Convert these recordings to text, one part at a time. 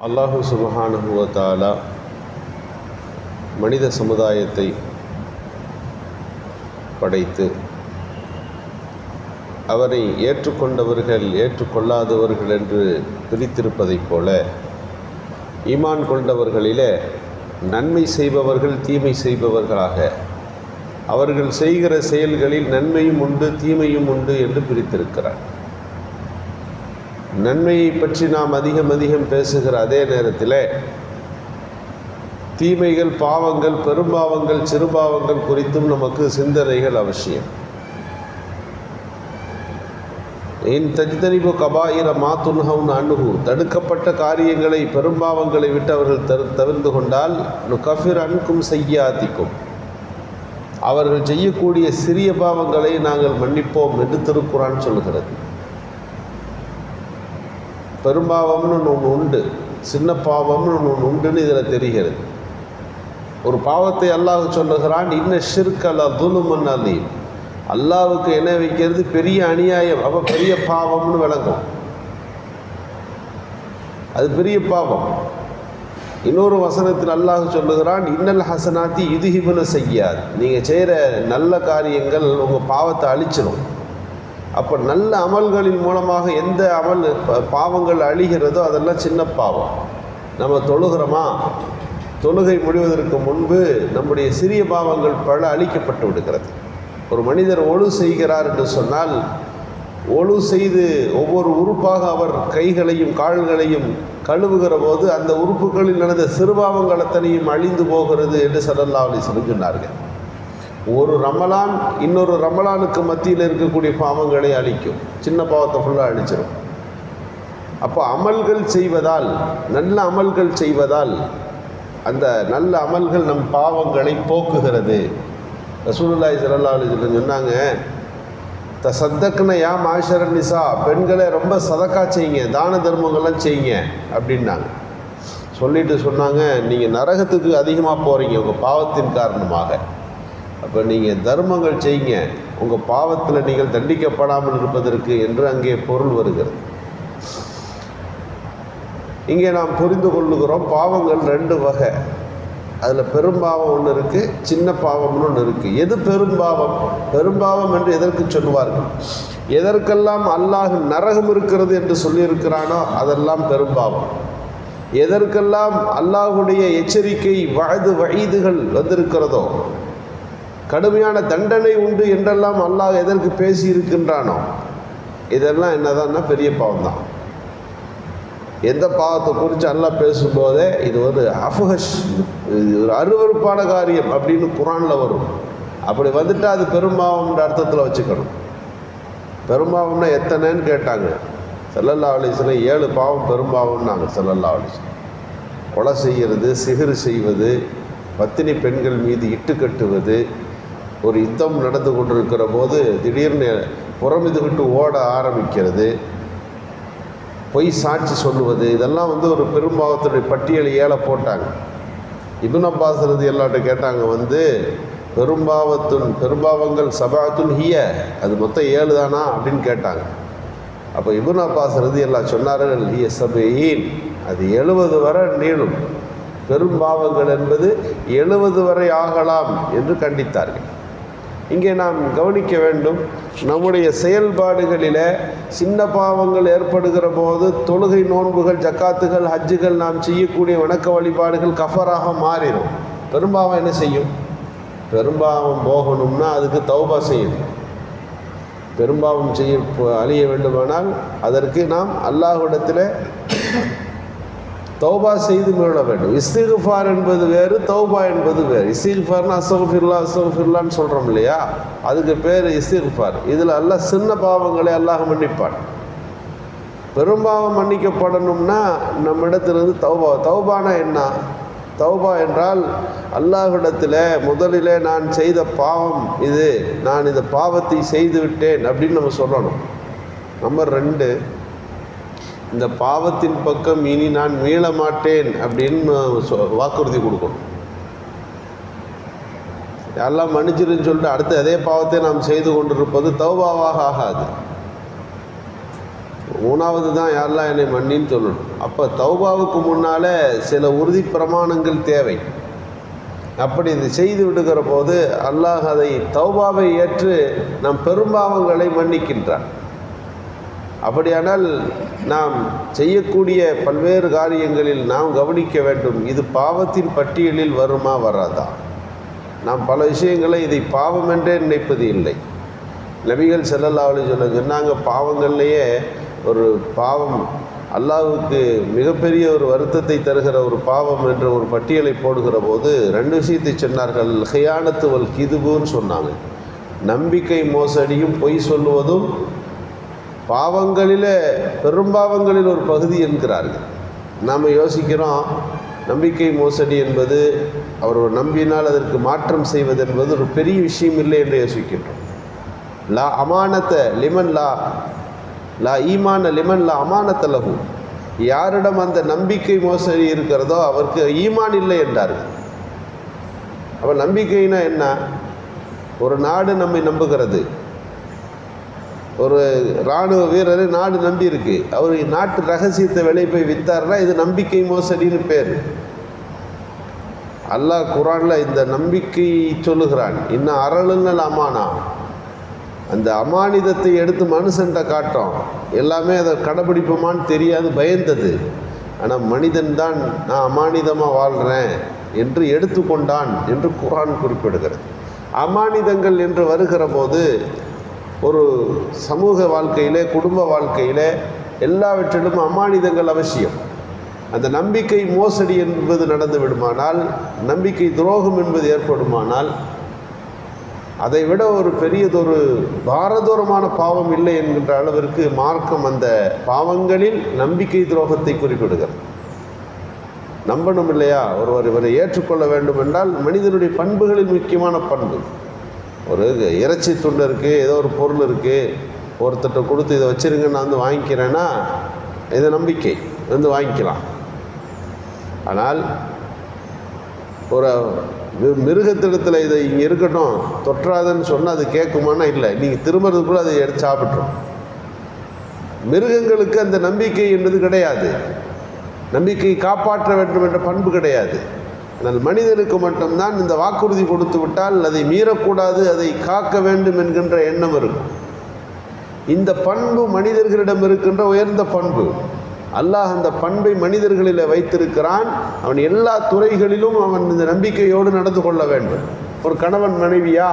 அல்லாஹு சுபஹானுவத்தாலா மனித சமுதாயத்தை படைத்து அவரை ஏற்றுக்கொண்டவர்கள் ஏற்றுக்கொள்ளாதவர்கள் என்று பிரித்திருப்பதைப் போல ஈமான் கொண்டவர்களிலே நன்மை செய்பவர்கள் தீமை செய்பவர்களாக அவர்கள் செய்கிற செயல்களில் நன்மையும் உண்டு தீமையும் உண்டு என்று பிரித்திருக்கிறார். நன்மையை பற்றி நாம் அதிகம் அதிகம் பேசுகிற அதே நேரத்தில் தீமைகள் பாவங்கள் பெரும்பாவங்கள் சிறுபாவங்கள் குறித்தும் நமக்கு சிந்தனைகள் அவசியம். என் தஜ்தனிபு கபாயிர மாத்துன்ஹவுன் அணுகு தடுக்கப்பட்ட காரியங்களை பெரும்பாவங்களை விட்டு அவர்கள் தரு தவிர்ந்து கொண்டால் கஃபிர் அன்கும் செய்யாதிக்கும். அவர்கள் செய்யக்கூடிய சிறிய பாவங்களை நாங்கள் மன்னிப்போம் என்று திருக்குறான் சொல்கிறது. பெரும்பாவம்னு ஒன்று உண்டு சின்ன பாவம்னு ஒன்று உண்டுன்னு இதில் தெரிகிறது. ஒரு பாவத்தை அல்லாஹ் சொல்லுகிறான் இன்ன ஷிர்கல துலுமன் அலீம். அல்லாவுக்கு என்ன வைக்கிறது? பெரிய அநியாயம் அப்போ பெரிய பாவம்னு விளங்கும். அது பெரிய பாவம். இன்னொரு வசனத்தில் அல்லாஹ் சொல்லுகிறான் இன்னல் ஹசனாத்தி இதுஹிபுன செய்யாது. நீங்கள் செய்கிற நல்ல காரியங்கள் உங்கள் பாவத்தை அழிச்சிடும் அப்போ நல்ல அமல்களின் மூலமாக எந்த அமல் ப- பாவங்கள் அழிகிறதோ அதெல்லாம் சின்ன பாவம். நம்ம தொழுகிறோமா? தொழுகை முடிவதற்கு முன்பு நம்முடைய சிறிய பாவங்கள் பல அழிக்கப்பட்டு விடுகிறது. ஒரு மனிதர் ஒழு செய்கிறார் என்று சொன்னால் ஒழு செய்து ஒவ்வொரு உறுப்பாக அவர் கைகளையும் கால்களையும் கழுவுகிற போது அந்த உறுப்புகளில் நடந்த சிறுபாவங்கள் அத்தனையும் அழிந்து போகிறது என்று சல்லல்லா சொல்லி சொன்னார்கள். ஒரு ரமலான் இன்னொரு ரமலானுக்கு மத்தியில் இருக்கக்கூடிய பாவங்களை அழிக்கும். சின்ன பாவத்தை ஃபுல்லாக அழிச்சிடும் அப்போ அமல்கள் செய்வதால் நல்ல அமல்கள் செய்வதால் அந்த நல்ல அமல்கள் நம் பாவங்களை போக்குகிறது. ரசூலுல்லாஹி ஸல்லல்லாஹு சொன்னாங்க த சத்தக்குன யா மாஷர நிசா பெண்களை ரொம்ப சதக்கா செய்யுங்க தான தர்மங்கள்லாம் செய்யுங்க அப்படின்னாங்க. சொல்லிட்டு சொன்னாங்க நீங்கள் நரகத்துக்கு அதிகமாக போகிறீங்க உங்கள் பாவத்தின் காரணமாக. அப்போ நீங்கள் தர்மங்கள் செய்யுங்க உங்கள் பாவத்தில் நீங்கள் தண்டிக்கப்படாமல் இருப்பதற்கு என்று அங்கே பொருள் வருகிறது. இங்கே நாம் புரிந்து கொள்ளுகிறோம் பாவங்கள் ரெண்டு வகை. அதில் பெரும்பாவம் ஒன்று இருக்குது சின்ன பாவம்னு ஒன்று இருக்குது எது பெரும்பாவம் பெரும்பாவம் என்று எதற்கு சொல்லுவார்கள் எதற்கெல்லாம் அல்லாஹ் நரகம் இருக்கிறது என்று சொல்லியிருக்கிறானோ அதெல்லாம் பெரும்பாவம் எதற்கெல்லாம் அல்லாஹுடைய எச்சரிக்கை வயது வயதுகள் வந்திருக்கிறதோ கடுமையான தண்டனை உண்டு என்றெல்லாம் அல்லாஹ் எதற்கு பேசி இருக்கின்றானோ இதெல்லாம் என்னதான்னா பெரிய பாவம் தான் எந்த பாவத்தை குறித்து அல்லாஹ் பேசும்போதே இது ஒரு அஃபஹஷ் இது ஒரு அருவருப்பான காரியம் அப்படின்னு குரானில் வரும். அப்படி வந்துட்டால் அது பெரும்பாவம்ன்ற அர்த்தத்தில் வச்சுக்கணும். பெரும்பாவம்னா எத்தனைன்னு கேட்டாங்க. செல்லல்லா அலிஸ்லாம் ஏழு பாவம் பெரும்பாவம்னாங்க செல்லல்லா அலிஸ்லாம் கொலை செய்கிறது சிகிறு செய்வது பத்தினி பெண்கள் மீது இட்டு கட்டுவது ஒரு யுத்தம் நடந்து கொண்டிருக்கிற போது திடீர்னு புறமிதுகிட்டு ஓட ஆரம்பிக்கிறது. பொய் சாட்சி சொல்லுவது இதெல்லாம் வந்து ஒரு பெரும்பாவத்துடைய பட்டியல் ஏழை போட்டாங்க. இபுன் அப்பாஸ் ரதி எல்லாட்ட கேட்டாங்க வந்து பெரும்பாவத்துன் பெரும்பாவங்கள் சபாத்துன் ஹிய அது மொத்தம் ஏழு தானா அப்படின்னு கேட்டாங்க. அப்போ இபுன் அப்பாஸ் ரதி எல்லாம் சொன்னார்கள் ஹிய சபையின். அது எழுபது வரை நீளும். பெரும்பாவங்கள் என்பது எழுபது வரை ஆகலாம் என்று கண்டித்தார்கள். இங்கே நாம் கவனிக்க வேண்டும் நம்முடைய செயல்பாடுகளில் சின்ன பாவங்கள் ஏற்படுகிற போது தொழுகை நோன்புகள் ஜக்காத்துகள் ஹஜ்ஜுகள் நாம் செய்யக்கூடிய வணக்க வழிபாடுகள் கஃபராக மாறிடும். பெரும்பாவம் என்ன செய்யும்? பெரும்பாவம் போகணும்னா அதுக்கு தௌபா செய்யணும். பெரும்பாவம் செய்ய அழிய வேண்டுமானால் அதற்கு நாம் அல்லாஹ்விடத்தில் தௌபா செய்து மீள வேண்டும். இஸ்திகுஃபார் என்பது வேறு தௌபா என்பது வேறு. இஸ்திகுஃபார்னு அசகுஃபிர்லா அசகுஃபிர்லான்னு சொல்கிறோம் இல்லையா? அதுக்கு பேர் இஸ்திகுஃபார். இதில் எல்லாம் சின்ன பாவங்களை அல்லாஹ் மன்னிப்பான். பெரும்பாவம் மன்னிக்கப்படணும்னா நம்மிடத்திலிருந்து தௌபா. தௌபானா என்ன? தௌபா என்றால் அல்லாஹிடத்தில் முதலில் நான் செய்த பாவம் இது. நான் இந்த பாவத்தை செய்து விட்டேன் அப்படின்னு நம்ம சொல்லணும். நம்பர் ரெண்டு இந்த பாவத்தின் பக்கம் இனி நான் மீள மாட்டேன் அப்படின்னு சொ- வாக்குறுதி கொடுக்கணும். எல்லாம் மன்னிச்சிருன்னு சொல்லிட்டு அடுத்து அதே பாவத்தை நாம் செய்து கொண்டிருப்பது தௌபாவாக ஆகாது. மூணாவது தான் யாரெல்லாம் என்னை மன்னின்னு சொல்லணும். அப்போ தௌபாவுக்கு முன்னால் சில உறுதி பிரமாணங்கள் தேவை. அப்படி இது செய்து விடுகிற போது அல்லாஹ் அதை தௌபாவை ஏற்று நம் பெரும்பாவங்களை மன்னிக்கின்றான். அப்படியானால் நாம் செய்யக்கூடிய பல்வேறு காரியங்களில் நாம் கவனிக்க வேண்டும். இது பாவத்தின் பட்டியலில் வருமா வராதா? நாம் பல விஷயங்களை இதை பாவம் என்றே நினைப்பது இல்லை. நபிகள் செல்லல்லா அலி சொல்ல சொன்னாங்க பாவங்கள்லேயே ஒரு பாவம் அல்லாவுக்கு மிகப்பெரிய ஒரு வருத்தத்தை தருகிற ஒரு பாவம் என்ற ஒரு பட்டியலை போடுகிற போது ரெண்டு விஷயத்தை சொன்னார்கள். ஹியானத்துவல் கிதுபுன்னு சொன்னாங்க. நம்பிக்கை மோசடியும் பொய் சொல்லுவதும் பாவங்களில் பெரும்பாவங்களில் ஒரு பகுதி என்கிறார்கள். நாம் யோசிக்கிறோம் நம்பிக்கை மோசடி என்பது அவர் ஒரு நம்பினால் அதற்கு மாற்றம் செய்வது என்பது ஒரு பெரிய விஷயம் இல்லை என்று யோசிக்கின்றோம். லா அமானத்தை லிமன் லா லா ஈமான லிமன் லா அமானத்த லகு யாரிடம் அந்த நம்பிக்கை மோசடி இருக்கிறதோ அவருக்கு ஈமான் இல்லை என்றார்கள். அப்போ நம்பிக்கைனா என்ன? ஒரு நாடு நம்மை நம்புகிறது. ஒரு இராணுவ வீரர் நாடு நம்பியிருக்கு அவர் நாட்டு ரகசியத்தை வெளியே போய் வித்தாருன்னா இது நம்பிக்கை மோசடின்னு பேர். அல்லாஹ் குரானில் இந்த நம்பிக்கை சொல்லுகிறான். இன்னும் அரளுங்கள் அமானா. அந்த அமானிதத்தை எடுத்து மனுஷன்ட்ட காட்டும். எல்லாமே அதை கடைபிடிப்போமான்னு தெரியாது பயந்தது. ஆனால் மனிதன் தான் நான் அமானிதமாக வாழ்கிறேன் என்று எடுத்துக்கொண்டான் என்று குரான் குறிப்பிடுகிறது. அமானிதங்கள் என்று வருகிற போது ஒரு சமூக வாழ்க்கையிலே குடும்ப வாழ்க்கையிலே எல்லாவற்றிலும் அமானிதங்கள் அவசியம். அந்த நம்பிக்கை மோசடி என்பது நடந்து விடுமானால் நம்பிக்கை துரோகம் என்பது ஏற்படுமானால் அதை விட ஒரு பெரியதொரு பாரதூரமான பாவம் இல்லை என்கின்ற அளவிற்கு மார்க்கம் அந்த பாவங்களில் நம்பிக்கை துரோகத்தை குறிப்பிடுகிறது. நம்பணும் இல்லையா? ஒருவர் இவரை ஏற்றுக்கொள்ள வேண்டும் என்றால் மனிதனுடைய பண்புகளில் முக்கியமான பண்பு. ஒரு இறைச்சி துண்டு இருக்குது ஏதோ ஒரு பொருள் இருக்குது ஒருத்தர்கிட்ட கொடுத்து இதை வச்சிருங்க நான் வந்து வாங்கிக்கிறேன்னா இது நம்பிக்கை. வந்து வாங்கிக்கலாம். ஆனால் ஒரு மிருகத்திடத்தில் இதை இங்கே இருக்கட்டும் தொற்றாதுன்னு சொன்னால் அது கேட்குமானா இல்லை. நீங்கள் திரும்புறதுக்குள்ள அதை எடுத்து சாப்பிட்றோம் மிருகங்களுக்கு அந்த நம்பிக்கை என்பது கிடையாது. நம்பிக்கை காப்பாற்ற வேண்டும் என்ற பண்பு கிடையாது. மனிதனுக்கு மட்டும்தான் இந்த வாக்குறுதி கொடுத்து விட்டால் அதை மீறக்கூடாது அதை காக்க வேண்டும் என்கின்ற எண்ணம் இருக்கும். இந்த பண்பு மனிதர்களிடம் இருக்கின்ற உயர்ந்த பண்பு. அல்லாஹ் அந்த பண்பை மனிதர்களில் வைத்திருக்கிறான். அவன் எல்லா துறைகளிலும் அவன் இந்த நம்பிக்கையோடு நடந்து கொள்ள வேண்டும். ஒரு கணவன் மனைவியா?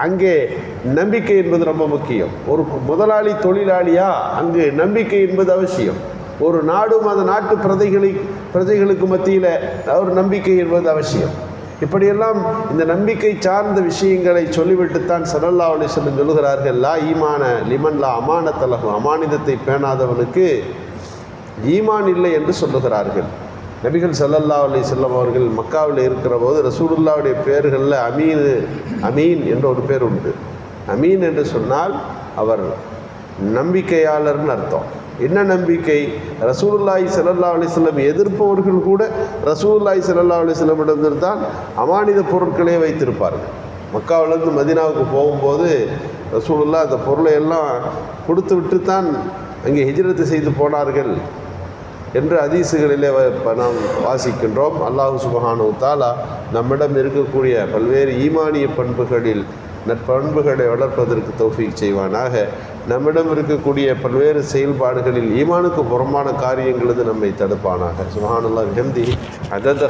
அங்கே நம்பிக்கை என்பது ரொம்ப முக்கியம். ஒரு முதலாளி தொழிலாளியா? அங்கு நம்பிக்கை என்பது அவசியம். ஒரு நாடும் அந்த நாட்டு பிரதைகளை பிரஜைகளுக்கு மத்தியில் ஒரு நம்பிக்கை என்பது அவசியம். இப்படியெல்லாம் இந்த நம்பிக்கை சார்ந்த விஷயங்களை சொல்லிவிட்டுத்தான் சல்லல்லா அலிசன் சொல்லுகிறார்கள் லா ஈமான லிமன் லா அமானத்தலகு அமானிதத்தை பேணாதவனுக்கு ஈமான் இல்லை என்று சொல்லுகிறார்கள். நபிகள் சல்லல்லா அலி செல்லம் அவர்கள் மக்காவில் இருக்கிற போது ரசூலுல்லாவுடைய பேர்களில் அமீன் அமீன் என்ற ஒரு பேர் உண்டு. அமீன் என்று சொன்னால் அவர் நம்பிக்கையாளர்னு அர்த்தம். என்ன நம்பிக்கை? ரசூலுல்லாய் ஸல்லல்லாஹு அலிஸ்லம் எதிர்ப்பவர்கள் கூட ரசூலுல்லாய் ஸல்லல்லாஹு அலைஹி தான் அமானித பொருட்களே வைத்திருப்பார்கள். மக்காவிலேருந்து மதீனாவுக்கு போகும்போது ரசூலுல்லா அந்த பொருளை எல்லாம் கொடுத்து விட்டு தான் அங்கே ஹிஜ்ரத்து செய்து போனார்கள் என்று அதீசுகளிலே நாம் வாசிக்கின்றோம். அல்லாஹு சுபஹானு தாலா நம்மிடம் இருக்கக்கூடிய பல்வேறு ஈமானிய பண்புகளில் நற்பண்புகளை வளர்ப்பதற்கு தௌஃபீக் செய்வானாக. நம்மிடம் இருக்கக்கூடிய பல்வேறு செயல்பாடுகளில் ஈமானுக்கு புறம்பான காரியங்களது நம்மை தடுப்பானாக. சுபஹானல்லாஹ் ஹம்தி அதத